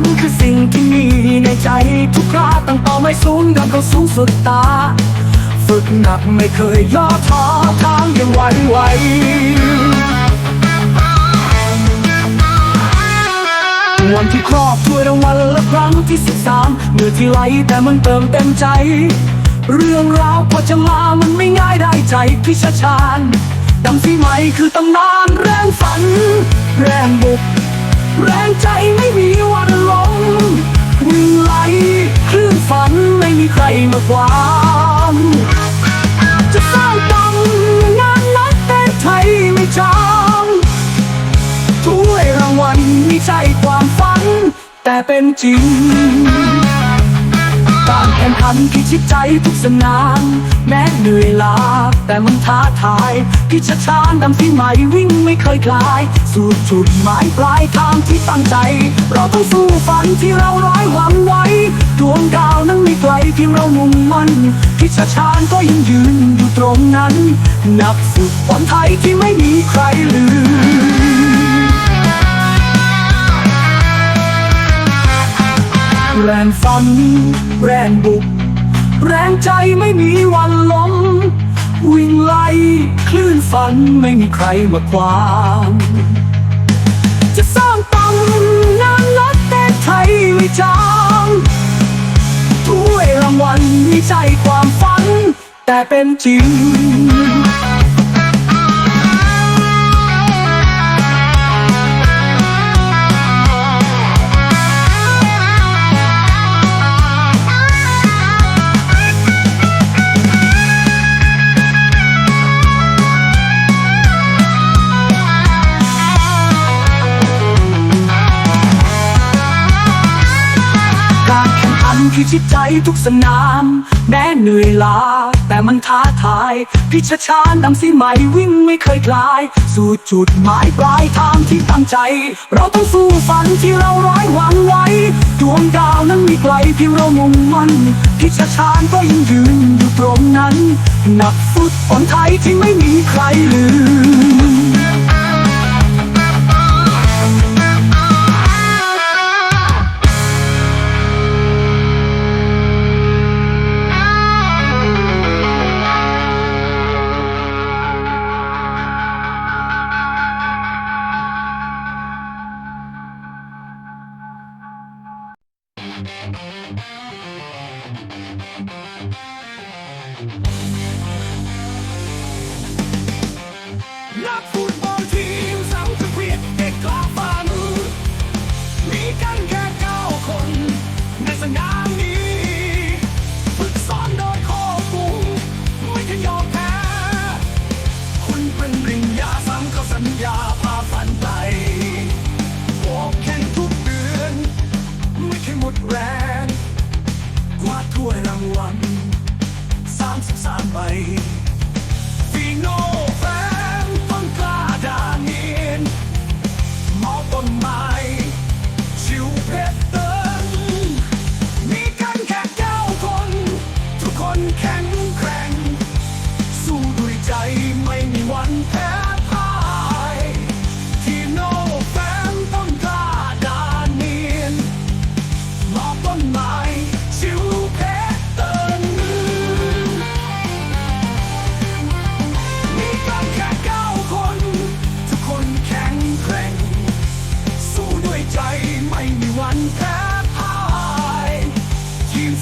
นคือสิ่งที่มีในใจทุกคราตั้งเป้าไม่สูงดังเขาสูงสุดตา ฝึกหนักไม่เคยย่อท้อทางยังไหวไหววันที่ครอบถ้วยรางวัลและครั้งที่สิบสามเมื่อที่ไหลแต่มันเติมเต็มใจ เรื่องราวพอจะลามันไม่ง่ายได้ใจพิชชาญดำสีไหมคือตำนานแรงฝัน แรงบุก แรงใจไม่มีวันลงวิ่งไหลคลื่นฝันไม่มีใครมาขวางจะสร้างตำงานนักเตะไทยไม่จางถ้วยรางวัลไม่ใช่ความฝัน แต่เป็นจริง การแข่งขันพิชิตใจทุกสนาม แม้เหนื่อยล้าแต่มันท้าทาย พิชชานดำที่ใหม่วิ่งไม่เคยคลาย สู่จุดหมายปลายทางที่ตั้งใจ เราต้องสู้ฝันที่เราร้อยหวังไว้ ดวงดาวนั้นไม่ไกลเพียงเรามุ่งมั่นพิชชานก็ยังยืนอยู่ตรงนั้น นักฝึกบอลไทยที่ไม่มีใครลืม แรงฝัน แรงบุก แรงใจไม่มีวันล้ม วิ่งไล่คลื่นฝันไม่มีใครมาขวางจะสร้างตำนานนักเตะไทยไม่จางถ้วยรางวัลไม่ใช่ความฝัน แต่เป็นจริง ข่งขันพิชิตใจทุกสนาม แม้เหนื่อยล้าแต่มันท้าทาย พิชชานดำสีใหม่วิ่งไม่เคยคลาย สู่จุดหมายปลายทางที่ตั้งใจ เราต้องสู้ฝันที่เราร้อยหวังไว้ ดวงดาวนั้นมีไกลเพียงเรามุ่งมันพิชชานก็ยังยืนอยู่ตรงนั้น นักฟุตบอลไทยที่ไม่มีใครลืม สิบ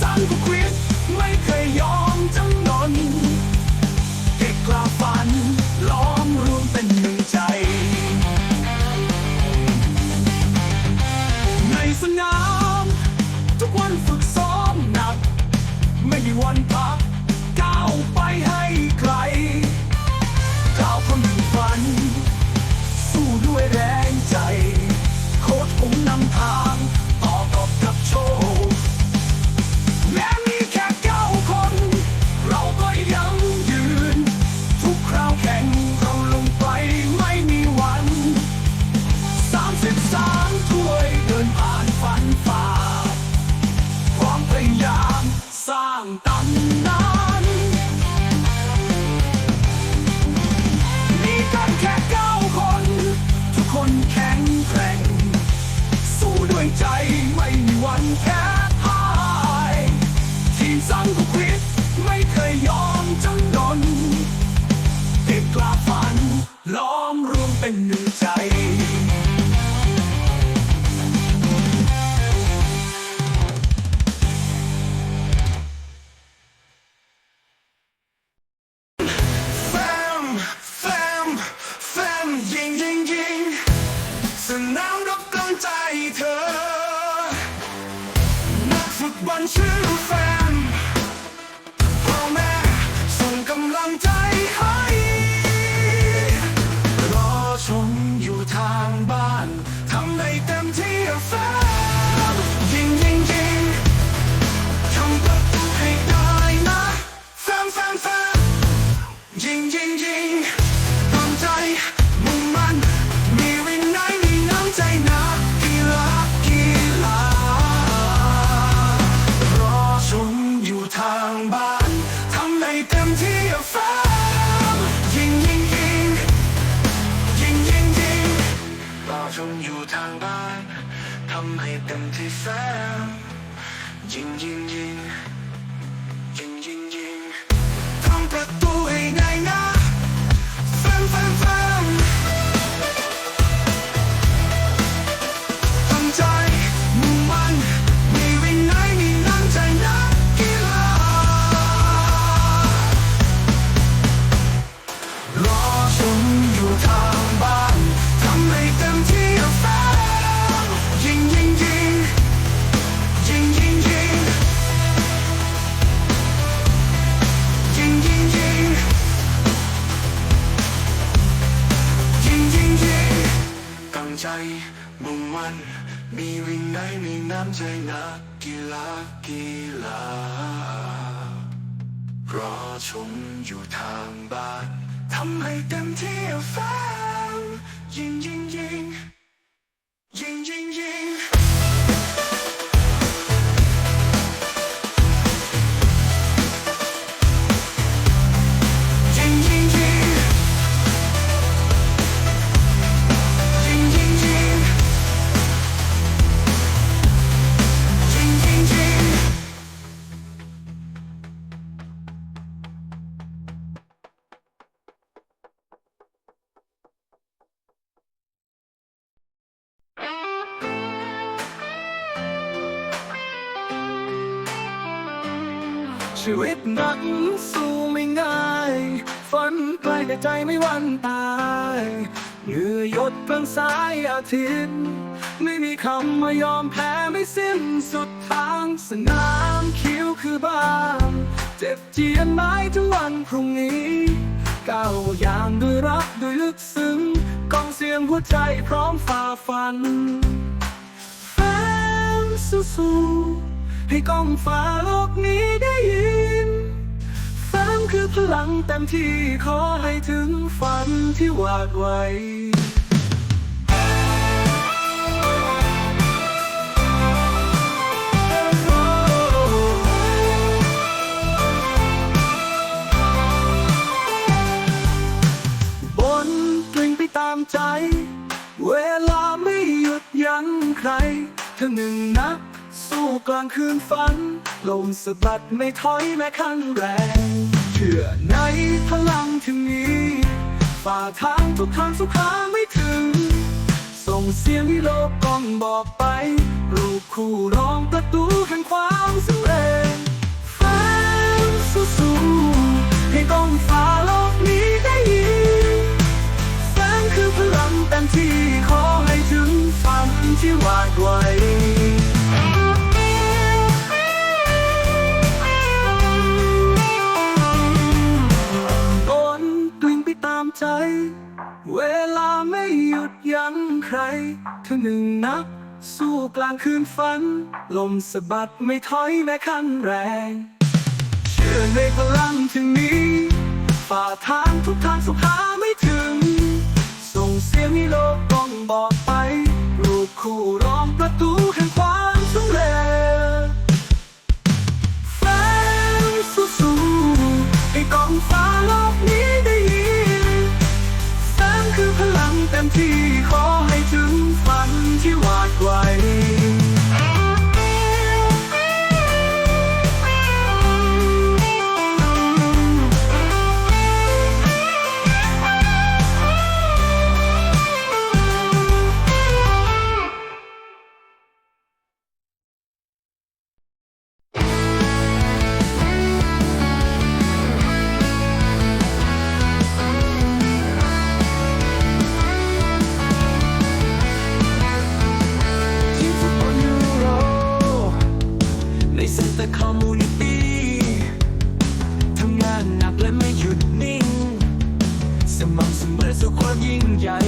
สังกุควิดไม่เคยยอมจำ ล้อมรวมเป็นหนึ่งใจ ชมอยู่ทางบ้านทำให้เต็มที่แฟมยิงยิงยิงยิงยิงยิงทำประตู ชีวิตนักสู้ไม่ง่ายฝันไกลแต่ใจไม่วันตายเหงื่อหยดกลางสายอาทิตย์ ไม่มีคำมายอมแพ้ไม่สิ้นสุดทางสนามคิ้วคือบ้านเจ็บเจียนไม้ถึงวันพรุ่งนี้ก้าวอย่างด้วยรักด้วยลึกซึ้งกองเสียงหัวใจพร้อมฝ่าฟันแฟนสู้ ให้กล้องฟ้าโลกนี้ได้ยินแฟนคือพลังเต็มที่ขอให้ถึงฝันที่วาดไว้บนกลิ่งไปตามใจ เวลาไม่หยุดยั้งใครเธอหนึ่งนัก กลางคืนฝัน ลมสะบัดไม่ถอยแม้ขั้นแรง เชื่อในพลังที่มีฝ่าทางทุกทางสุขาไม่ถึง ส่งเสียงให้โลกกล้องบอกไป รูปคู่ร้องประตูแห่งความสำเร็จแฟนสู้ๆให้ก้องฟ้าโลกนี้ได้ยินแสงคือพลังเต็มที่ขอให้ถึงฝันที่วาดไว้ ใจ เวลาไม่หยุดยั้งใครเธอหนึ่งนัก สู้กลางคืนฝัน ลมสะบัดไม่ถอยแม้ขั้นแรง เชื่อในพลังที่มีฝ่าทางทุกทางสุขหาไม่ถึง ส่งเสียงให้โลกต้องบอกไป รูปคู่ร้องประตูแห่งความสำเร็จแฟนสู้ๆให้กองฟ้าโลกนี้ได้ 天体后。the community ทำงานหนักและไม่หยุดนิ่ง สม่ำเสมอสู่ความยิ่งใหญ่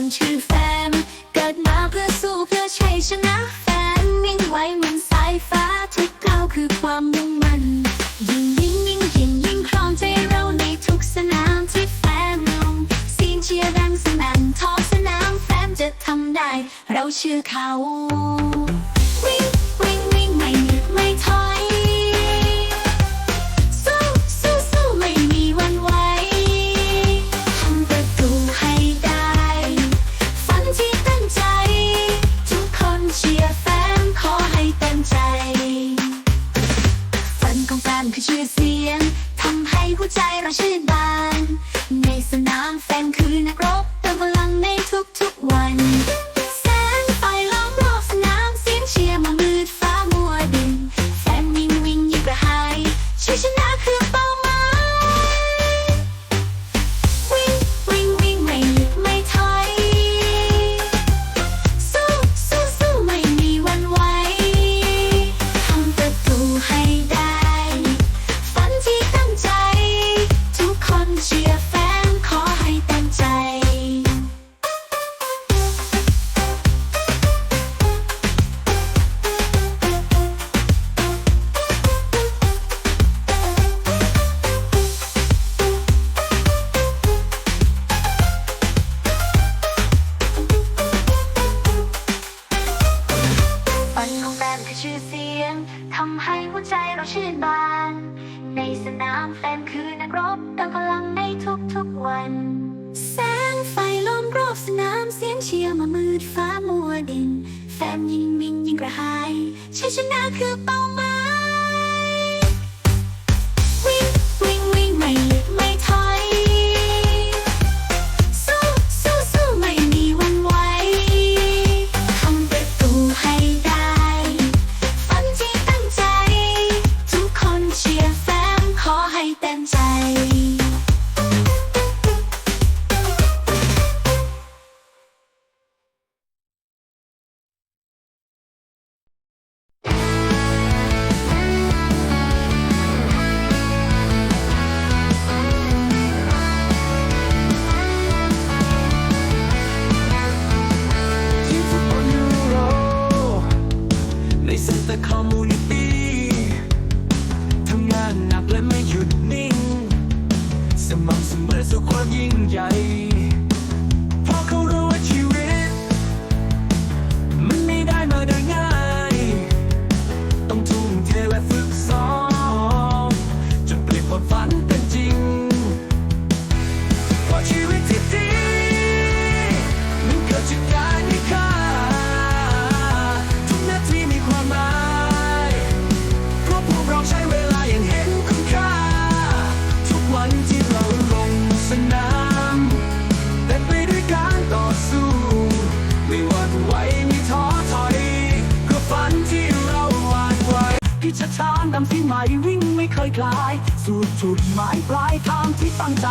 คนชื่อแฟม เกิดมาเพื่อสู้เพื่อชัยชนะแฟมวิ่งไว้มันสายฟ้าทุกก้าวคือความมุ่งมันยิ่งยิ่งยิ่งยิ่งยิ่งครองใจเราในทุกสนามที่แฟมลงเสียงเชียร์แรงสนั่นทอสนามแฟมจะทำได้ เราเชื่อเขา community ทำงานหนักและไม่หยุดนิ่ง สม่ำเสมอสู่ความยิ่งใหญ่ ช้างดำที่ใหม่วิ่งไม่เคยคลาย สู่จุดหมายปลายทางที่ตั้งใจ